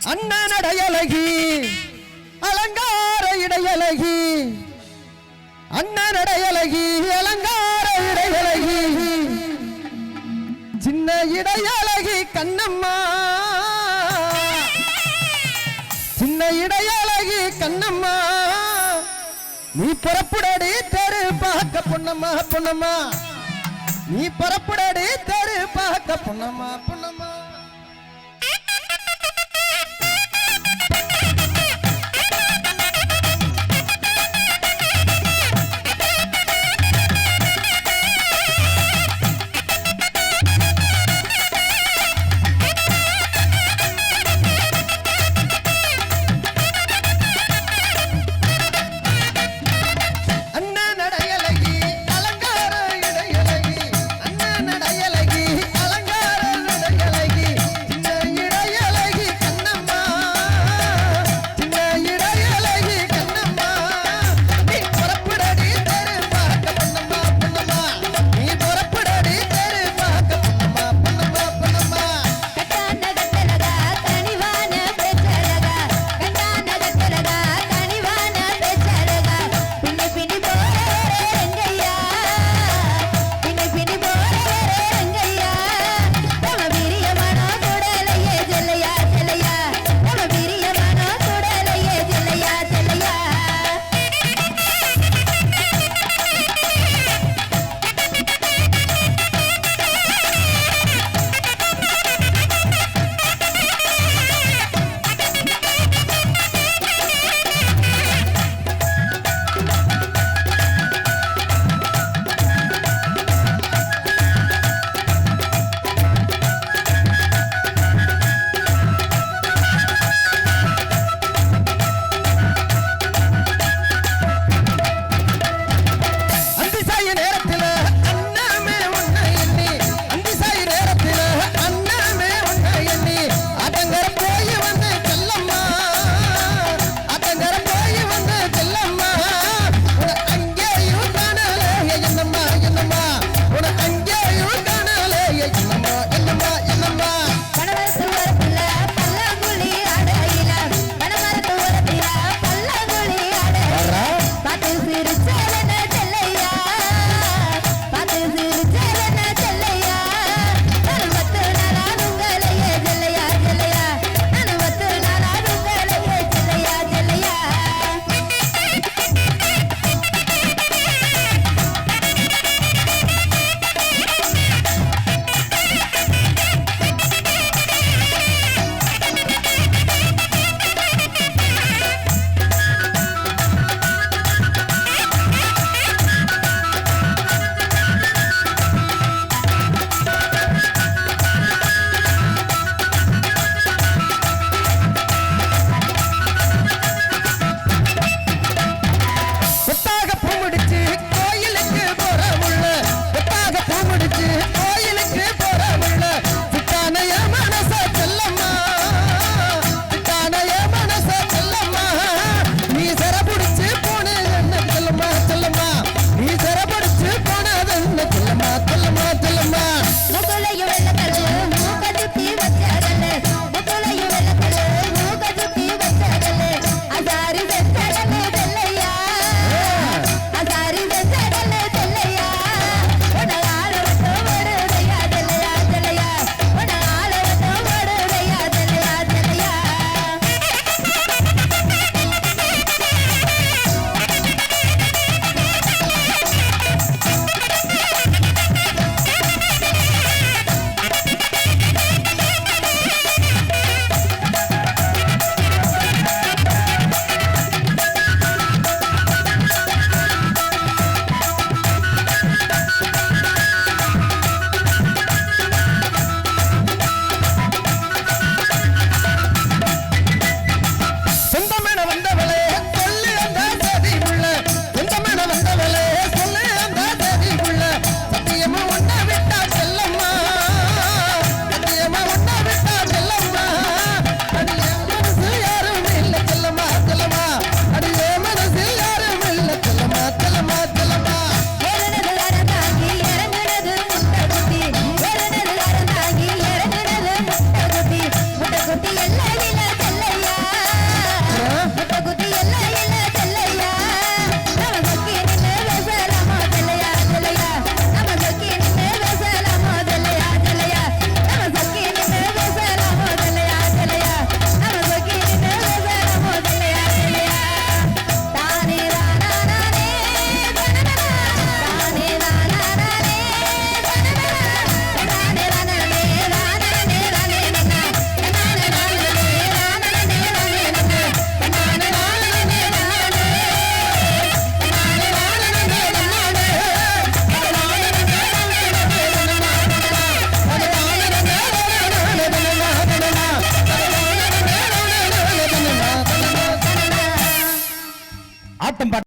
அண்ணன் அடையலகி அலங்கார இடையலகி அண்ணன் அடையலகி அலங்கார இடையலகி சின்ன இடையலகி கண்ணம்மா. சின்ன இடையலகி கண்ணம்மா. நீ பரப்புடடி தெரு பார்க்க பொண்ணம்மா பொண்ணம்மா நீ பரப்புடடி தெரு பார்க்க பொண்ணம்மா பொன்னம்மா.